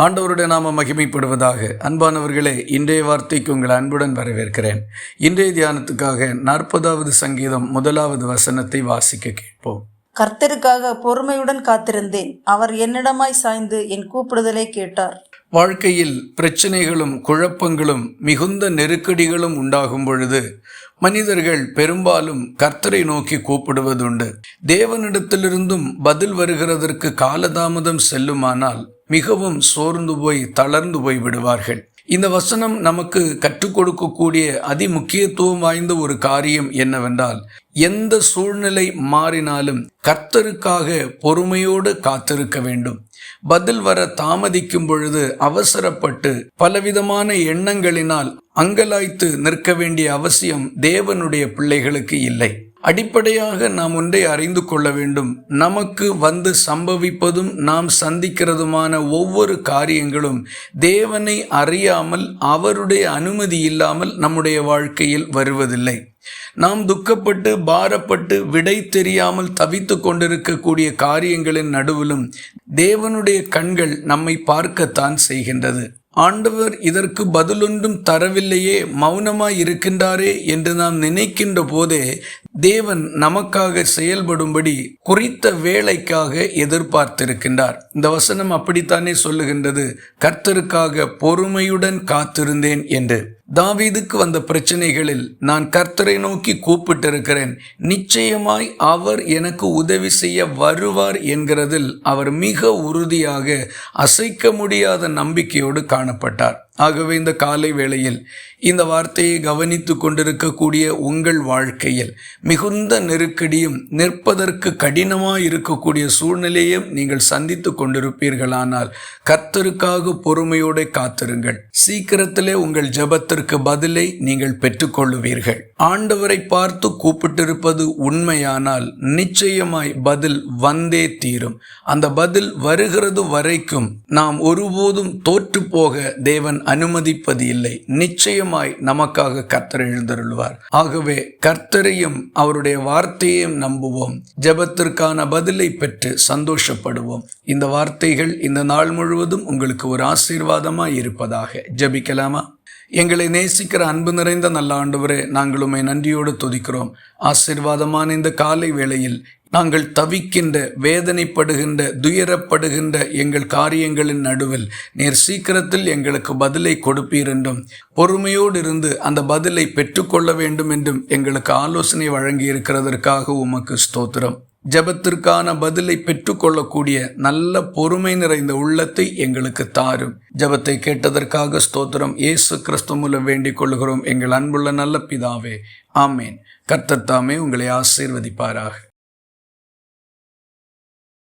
ஆண்டவருடைய நாம மகிமைப்படுவதாக. அன்பானவர்களே இன்றைய வார்த்தைக்கு உங்கள் அன்புடன் வரவேற்கிறேன். இன்றைய தியானத்துக்காக நாற்பதாவது சங்கீதம் முதலாவது வசனத்தை வாசிக்க கேட்போம். கர்த்தருக்காக பொறுமையுடன் காத்திருந்தேன். அவர் என்னிடமாய் சாய்ந்து என் கூப்பிடுதலை கேட்டார். வாழ்க்கையில் பிரச்சனைகளும் குழப்பங்களும் மிகுந்த நெருக்கடிகளும் உண்டாகும் பொழுது மனிதர்கள் பெரும்பாலும் கர்த்தரை நோக்கி கூப்பிடுவதுண்டு. தேவனிடத்திலிருந்தும் பதில் வருகிறதற்கு காலதாமதம் செல்லுமானால் மிகவும் சோர்ந்து போய் தளர்ந்து போய் விடுவார்கள். இந்த வசனம் நமக்கு கற்றுக் கொடுக்கக்கூடிய அதிமுக்கியத்துவம் வாய்ந்த ஒரு காரியம் என்னவென்றால் எந்த சூழ்நிலை மாறினாலும் கர்த்தருக்காக பொறுமையோடு காத்திருக்க வேண்டும். பதில் வர தாமதிக்கும் பொழுது அவசரப்பட்டு பலவிதமான எண்ணங்களினால் அங்கலாய்த்து நிற்க வேண்டிய அவசியம் தேவனுடைய பிள்ளைகளுக்கு இல்லை. அடிப்படையாக நாம் ஒன்றை அறிந்து கொள்ள வேண்டும். நமக்கு வந்து சம்பவிப்பதும் நாம் சந்திக்கிறதுமான ஒவ்வொரு காரியங்களும் தேவனை அறியாமல் அவருடைய அனுமதி இல்லாமல் நம்முடைய வாழ்க்கையில் வருவதில்லை. நாம் துக்கப்பட்டு பாரப்பட்டு விடை தெரியாமல் தவித்து கொண்டிருக்கக்கூடிய காரியங்களின் நடுவிலும் தேவனுடைய கண்கள் நம்மை பார்க்கத்தான் செய்கின்றது. ஆண்டவர் இதற்கு பதிலொன்றும் தரவில்லையே மௌனமாய் இருக்கின்றாரே என்று நாம் நினைக்கின்ற போதே தேவன் நமக்காக செயல்படும்படி குறித்த வேலைக்காக எதிர்பார்த்திருக்கின்றார். இந்த வசனம் அப்படித்தானே சொல்லுகின்றது? கர்த்தருக்காக பொறுமையுடன் காத்திருந்தேன் என்று. தாவீதுக்கு வந்த பிரச்சனைகளில் நான் கர்த்தரை நோக்கி கூப்பிட்டிருக்கிறேன். நிச்சயமாய் அவர் எனக்கு உதவி செய்ய வருவார் என்கிறதில் அவர் மிக உறுதியாக அசைக்க முடியாத நம்பிக்கையோடு காணப்பட்டார். ஆகவே இந்த காலை வேளையில் இந்த வார்த்தையை கவனித்து கொண்டிருக்கக்கூடிய உங்கள் வாழ்க்கையில் மிகுந்த நெருக்கடியும் நிற்பதற்கு கடினமாக இருக்கக்கூடிய சூழ்நிலையும் நீங்கள் சந்தித்து கொண்டிருப்பீர்களானால் கர்த்தருக்காக பொறுமையோடு காத்திருங்கள். சீக்கிரத்திலே உங்கள் ஜபத்திற்கு பதிலை நீங்கள் பெற்றுக்கொள்ளுவீர்கள். ஆண்டவரை பார்த்து கூப்பிட்டிருப்பது உண்மையானால் நிச்சயமாய் பதில் வந்தே தீரும். அந்த பதில் வருகிறது வரைக்கும் நாம் ஒருபோதும் தோற்று போக தேவன் அனுமதிப்பது இல்லை நிச்சயமாய் நமக்காக கர்த்தர் எழுந்தருள்வார். ஆகவே கர்த்தரையும் அவருடைய வார்த்தையையும் நம்புவோம். ஜபத்திற்கான பதிலை பெற்று சந்தோஷப்படுவோம். இந்த வார்த்தைகள் இந்த நாள் முழுவதும் உங்களுக்கு ஒரு ஆசீர்வாதமாய் இருப்பதாக ஜெபிக்கலாமா? எங்களை நேசிக்கிற அன்பு நிறைந்த நல்ல ஆண்டவரே நாங்கள் உம்மை நன்றியோடு துதிக்கிறோம். ஆசீர்வாதமான இந்த காலை வேளையில் நாங்கள் தவிக்கின்ற வேதனைப்படுகின்ற துயரப்படுகின்ற எங்கள் காரியங்களின் நடுவில் நீர் சீக்கிரத்தில் எங்களுக்கு பதிலை கொடுப்பீர் என்றும் பொறுமையோடு இருந்து அந்த பதிலை பெற்றுக்கொள்ள வேண்டும் என்றும் எங்களுக்கு ஆலோசனை வழங்கி இருக்கிறதற்காக உமக்கு ஸ்தோத்திரம். ஜபத்திற்கான பதிலை பெற்றுக்கொள்ளக்கூடிய நல்ல பொறுமை நிறைந்த உள்ளத்தை எங்களுக்கு தாரும். ஜபத்தை கேட்டதற்காக ஸ்தோத்திரம். இயேசு கிறிஸ்து மூலம் வேண்டிக் கொள்கிறோம். எங்கள் அன்புள்ள நல்ல பிதாவே. ஆமேன். கர்த்தத்தாமே உங்களை ஆசீர்வதிப்பாராக.